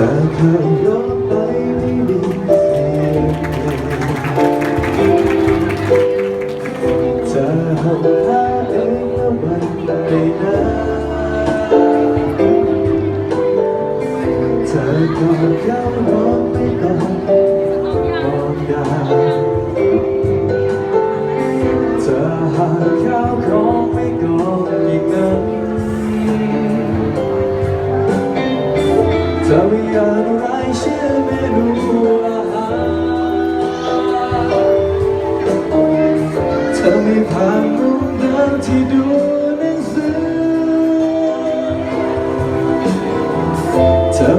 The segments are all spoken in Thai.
ธอเคยย้อนไปไม่มีเสียงเธอหาเองแล้วมันไม่นานเธอก็เข้ามองไม่ต้องมองดาวเธอหา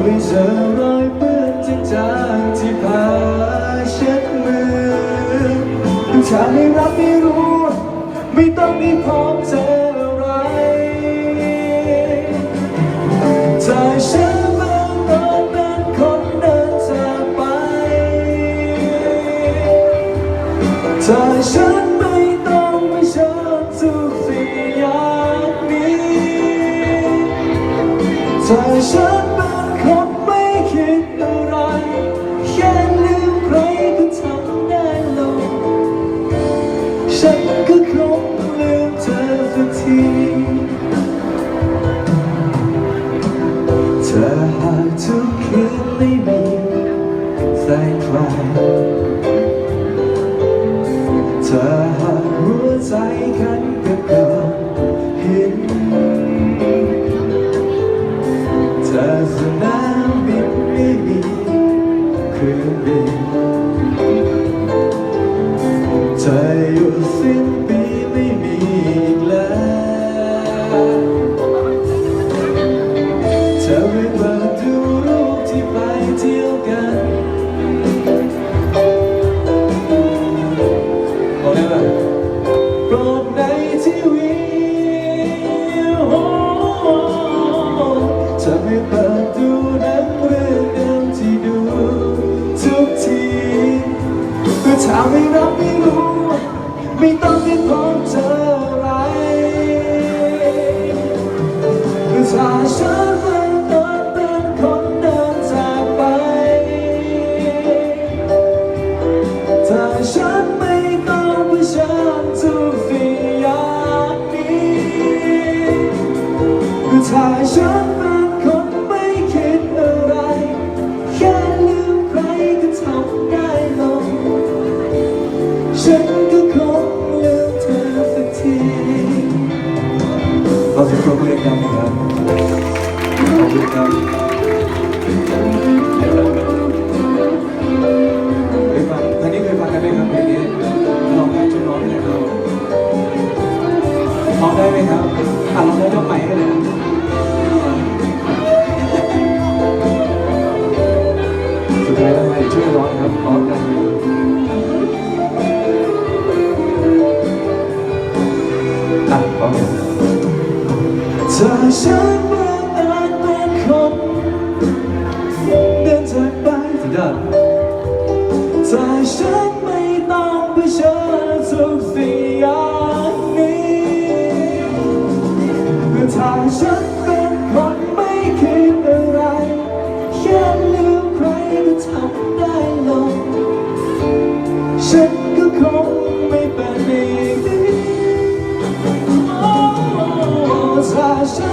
ไม่เจอรอยเปื้อนจางที่ผ้าเช็ดมือถ้าไม่รับไม่รู้ ไม่ต้องมีพร้อมเจออะไรใจฉันบางตอนเป็นคนเดินจากไปใจฉันไม่ต้องเผชิญทุกสิ่งอย่างนี้ใจฉัน ฉันก็คงลืมเธอสักทีเธอหากทุกคืนไม่มีใส่ใครเธอหากหัวใจ เปิดดูนังเรื่องเดิมที่ดูทุกทีเมื่อถ้าไม่รับไม่รู้ ไม่ต้องได้พบเจออะไรถ้าฉันเป็นคนเป็นคนเดินจากไปถ้าฉันไม่ต้องเผชิญทุกสิ่งอย่างนี้ถ้าฉันเป็น เราจะปรบมือกันครับขอบคุณครับเคยฟังท่านนี้เคยฟังกันไหมครับเพลงนี้ลองให้ช่วยร้องให้หน่อยครับร้องได้ไหมครับอะลองได้ยกใหม่ให้เลยสุดท้ายแล้วให้ช่วยร้องครับร้องกันอะโอเค เธอฉันบังอาจเป็นคนเดินจากไปสุดยอดถ้าฉันไม่ต้องเผชิญทุกสิ่งอย่างนี้ถ้าฉันเป็น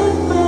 า